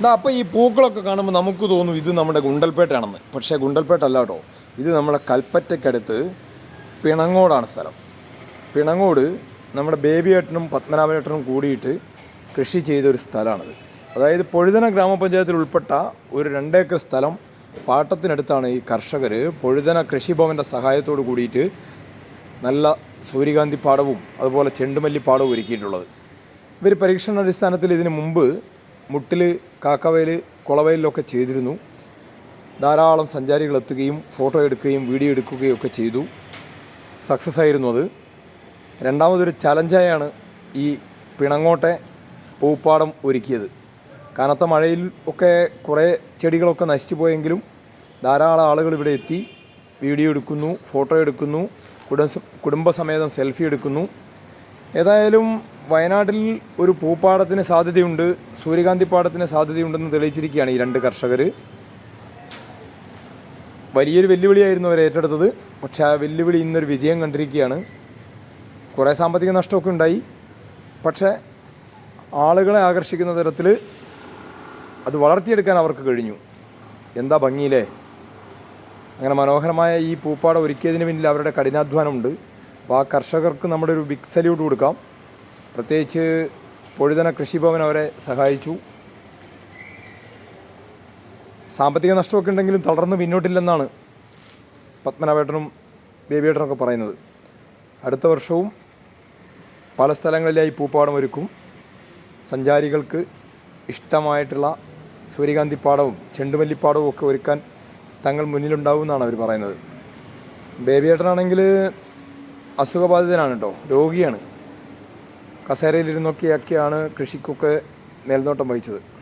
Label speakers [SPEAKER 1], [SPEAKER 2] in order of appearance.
[SPEAKER 1] ഇതാ അപ്പോൾ ഈ പൂക്കളൊക്കെ കാണുമ്പോൾ നമുക്ക് തോന്നും ഇത് നമ്മുടെ ഗുണ്ടൽപേട്ടയാണെന്ന്. പക്ഷേ ഗുണ്ടൽപേട്ട അല്ല കേട്ടോ. ഇത് നമ്മുടെ കൽപ്പറ്റയ്ക്കടുത്ത് പിണങ്ങോടാണ് സ്ഥലം. പിണങ്ങോട് നമ്മുടെ ബേബിയേട്ടനും പത്മനാഭനേട്ടനും കൂടിയിട്ട് കൃഷി ചെയ്ത ഒരു സ്ഥലമാണിത്. അതായത് പൊഴുതന ഗ്രാമപഞ്ചായത്തിൽ ഉൾപ്പെട്ട ഒരു രണ്ടേക്കർ സ്ഥലം പാട്ടത്തിനടുത്താണ് ഈ കർഷകർ പൊഴുതന കൃഷിഭവന്റെ സഹായത്തോട് കൂടിയിട്ട് നല്ല സൂര്യകാന്തി പാടവും അതുപോലെ ചെണ്ടുമല്ലി പാടവും ഒരുക്കിയിട്ടുള്ളത്. ഇവർ പരീക്ഷണാടിസ്ഥാനത്തിൽ ഇതിന് മുമ്പ് മുട്ടിൽ കാക്കവയൽ കുളവയലിലൊക്കെ ചെയ്തിരുന്നു. ധാരാളം സഞ്ചാരികൾ എത്തുകയും ഫോട്ടോ എടുക്കുകയും വീഡിയോ എടുക്കുകയും ഒക്കെ ചെയ്തു. സക്സസ് ആയിരുന്നു അത്. രണ്ടാമതൊരു ചലഞ്ചായാണ് ഈ പിണങ്ങോട്ടെ പൂപ്പാടം ഒരുക്കിയത്. കനത്ത മഴയിൽ ഒക്കെ കുറേ ചെടികളൊക്കെ നശിച്ചു പോയെങ്കിലും ധാരാളം ആളുകൾ ഇവിടെ എത്തി വീഡിയോ എടുക്കുന്നു ഫോട്ടോ എടുക്കുന്നു കുടുംബ കുടുംബസമേതം സെൽഫി എടുക്കുന്നു. ഏതായാലും വയനാട്ടിൽ ഒരു പൂപ്പാടത്തിന് സാധ്യതയുണ്ട് സൂര്യകാന്തി പാടത്തിന് സാധ്യതയുണ്ടെന്ന് തെളിയിച്ചിരിക്കുകയാണ് ഈ രണ്ട് കർഷകർ വലിയൊരു വെല്ലുവിളിയായിരുന്നു അവർ ഏറ്റെടുത്തത്. പക്ഷേ ആ വെല്ലുവിളി ഇന്നൊരു വിജയം കണ്ടിരിക്കുകയാണ്. കുറേ സാമ്പത്തിക നഷ്ടമൊക്കെ ഉണ്ടായി. പക്ഷേ ആളുകളെ ആകർഷിക്കുന്ന തരത്തിൽ അത് വളർത്തിയെടുക്കാൻ അവർക്ക് കഴിഞ്ഞു. എന്താ ഭംഗിയില്ലേ? അങ്ങനെ മനോഹരമായ ഈ പൂപ്പാടം ഒരുക്കിയതിന് പിന്നിൽ അവരുടെ കഠിനാധ്വാനമുണ്ട്. അപ്പോൾ ആ കർഷകർക്ക് നമ്മുടെ ഒരു ബിഗ് സല്യൂട്ട് കൊടുക്കാം. പ്രത്യേകിച്ച് പൊഴുതന കൃഷിഭവൻ അവരെ സഹായിച്ചു. സാമ്പത്തിക നഷ്ടമൊക്കെ ഉണ്ടെങ്കിലും തളർന്ന് പിന്നോട്ടില്ലെന്നാണ് പത്മനാഭേട്ടനും ബേബിയേട്ടനൊക്കെ പറയുന്നത്. അടുത്ത വർഷവും പല സ്ഥലങ്ങളിലായി പൂപ്പാടം ഒരുക്കും. സഞ്ചാരികൾക്ക് ഇഷ്ടമായിട്ടുള്ള സൂര്യകാന്തിപ്പാടവും ചെണ്ടുമല്ലിപ്പാടവും ഒക്കെ ഒരുക്കാൻ തങ്ങൾ മുന്നിലുണ്ടാവും എന്നാണ് അവർ പറയുന്നത്. ബേബിയേട്ടനാണെങ്കിൽ അസുഖബാധിതനാണ് കേട്ടോ. രോഗിയാണ്. കസേരയിലിരുന്നൊക്കെയൊക്കെയാണ് കൃഷിക്കൊക്കെ മേൽനോട്ടം വഹിച്ചത്.